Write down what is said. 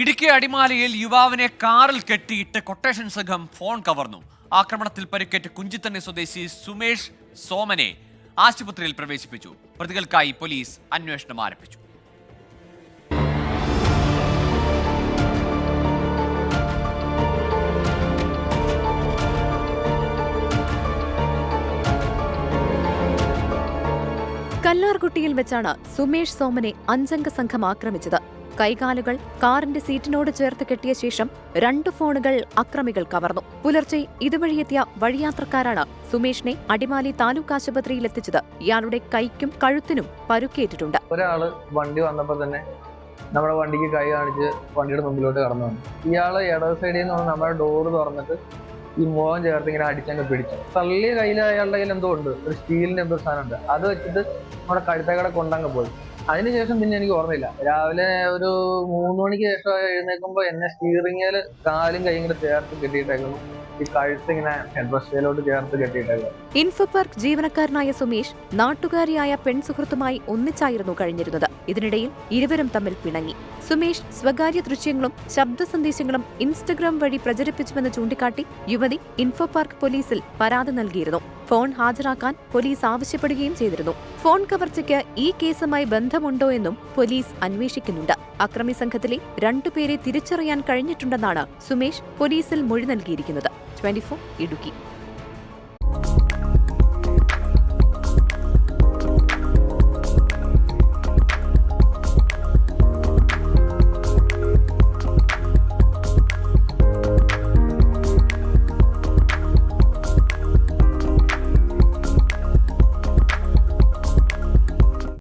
ഇടുക്കി അടിമാലിയിൽ യുവാവിനെ കാറിൽ കെട്ടിയിട്ട് കൊട്ടേഷൻ സംഘം ഫോൺ കവർന്നു. ആക്രമണത്തിൽ പരിക്കേറ്റ് കുഞ്ചിത്തണ്ണി സ്വദേശി സുമേഷ് സോമനെ ആശുപത്രിയിൽ പ്രവേശിപ്പിച്ചു. പ്രതികൾക്കായി പോലീസ് അന്വേഷണം ആരംഭിച്ചു. കല്ലാർകുട്ടിയിൽ വെച്ചാണ് സുമേഷ് സോമനെ അഞ്ചംഗ സംഘം ആക്രമിച്ചത്. കൈകാലുകൾ കാറിന്റെ സീറ്റിനോട് ചേർത്ത് കെട്ടിയ ശേഷം രണ്ട് ഫോണുകൾ അക്രമികൾ കവർന്നു. പുലർച്ചെ ഇതുവഴിയെത്തിയ വഴിയാത്രക്കാരാണ് സുമേഷിനെ അടിമാലി താലൂക്ക് ആശുപത്രിയിൽ എത്തിച്ചത്. ഇയാളുടെ കൈക്കും കഴുത്തിനും പരുക്കേറ്റിട്ടുണ്ട്. ഒരാൾ വണ്ടി വന്നപ്പോ തന്നെ നമ്മുടെ വണ്ടിക്ക് കൈ കാണിച്ച് വണ്ടിയുടെ മുമ്പിലോട്ട് കടന്നു വന്നു. ഇയാൾ ഇടത് സൈഡിൽ നിന്ന് നമ്മുടെ ഡോറ് തുറന്നിട്ട് ഈ മുഖം ചേർത്ത് ഇങ്ങനെ അടിച്ചങ്ങ് പിടിച്ചു. തള്ളിയ കയ്യിൽ അയാളുടെ കയ്യിൽ എന്തോ ഉണ്ട്. ഒരു സ്റ്റീലിന്റെ എന്തോ സാധനം ഉണ്ട്. അത് വെച്ചിട്ട് നമ്മുടെ കഴുത്തക്കടെ കൊണ്ടങ്ങ് പോയി. അതിനുശേഷം പിന്നെ എനിക്ക് ഓർമ്മയില്ല. രാവിലെ ഒരു മൂന്ന് മണിക്ക് ശേഷം എഴുന്നേൽക്കുമ്പോൾ എന്നെ സ്റ്റീറിങ്ങിൽ കാലും കൈയും കൂടെ ചേർത്ത് കെട്ടിയിട്ടേക്കുന്നു. ഇൻഫോ പാർക്ക് ജീവനക്കാരനായ സുമേഷ് നാട്ടുകാരിയായ പെൺസുഹൃത്തുമായി ഒന്നിച്ചായിരുന്നു കഴിഞ്ഞിരുന്നത്. ഇതിനിടയിൽ ഇരുവരും തമ്മിൽ പിണങ്ങി. സുമേഷ് സ്വകാര്യ ദൃശ്യങ്ങളും ശബ്ദ സന്ദേശങ്ങളും ഇൻസ്റ്റഗ്രാം വഴി പ്രചരിപ്പിച്ചുവെന്ന് ചൂണ്ടിക്കാട്ടി യുവതി ഇൻഫോ പാർക്ക് പോലീസിൽ പരാതി നൽകിയിരുന്നു. ഫോൺ ഹാജരാക്കാൻ പോലീസ് ആവശ്യപ്പെടുകയും ചെയ്തിരുന്നു. ഫോൺ കവർച്ചയ്ക്ക് ഈ കേസുമായി ബന്ധമുണ്ടോ എന്നും പോലീസ് അന്വേഷിക്കുന്നുണ്ട്. അക്രമി സംഘത്തിലെ രണ്ടുപേരെ തിരിച്ചറിയാൻ കഴിഞ്ഞിട്ടുണ്ടെന്നാണ് സുമേഷ് പോലീസിൽ മൊഴി നൽകിയിരിക്കുന്നത്. ട്വന്റി ഇടുക്കി.